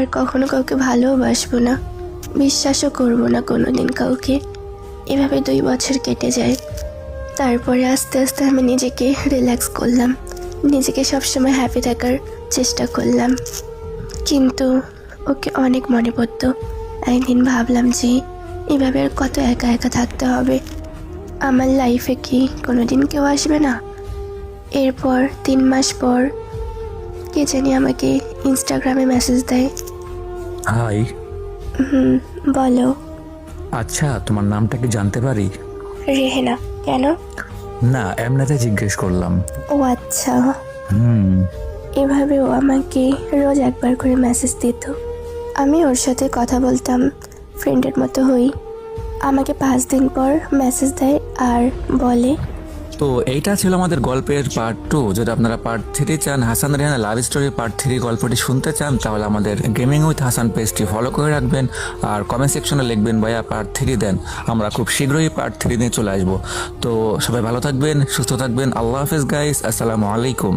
আর কখনো কাউকে ভালোবাসবো না, বিশ্বাসও করব না কোনোদিন কাউকে। এভাবে দুই বছর কেটে যায়। তারপরে আস্তে আস্তে আমি নিজেকে রিল্যাক্স করলাম। নিজেকে সবসময় হ্যাপি থাকার চেষ্টা করলাম। কিন্তু ওকে অনেক মনে পড়তো। একদিন ভাবলাম যে, এভাবে আর কত একা একা থাকতে হবে? আমার লাইফে কি কোনো দিন কেউ আসবে না? এরপর তিন মাস পর কে জানি আমাকে ইনস্টাগ্রামে মেসেজ দেয়। হাই হুম বলো। আচ্ছা তোমার নামটা কি জানতে পারি? রেহেনা কেন? না এমনিতে জিজ্ঞেস করলাম। ও আচ্ছা। হুম। এভাবেও আমাকে রোজ একবার করে মেসেজ দিত। আমি ওর সাথে কথা বলতাম ফ্রেন্ডের মতো হই। আমাকে পাঁচ দিন পর মেসেজ দেয় আর বলে তো এইটা ছিল আমাদের গল্পের পার্ট টু যদি আপনারা পার্ট থ্রি চান, Hasan Rehana love story part three গল্পটি শুনতে চান, তাহলে আমাদের গেমিং উইথ হাসান পেজটি ফলো করে রাখবেন আর কমেন্ট সেকশনে লিখবেন, ভাইয়া পার্ট থ্রি দেন। আমরা খুব শীঘ্রই পার্ট থ্রি নিয়ে চলে আসব। তো সবাই ভালো থাকবেন, সুস্থ থাকবেন। আল্লাহ হাফেজ গাইস আসসালামু আলাইকুম।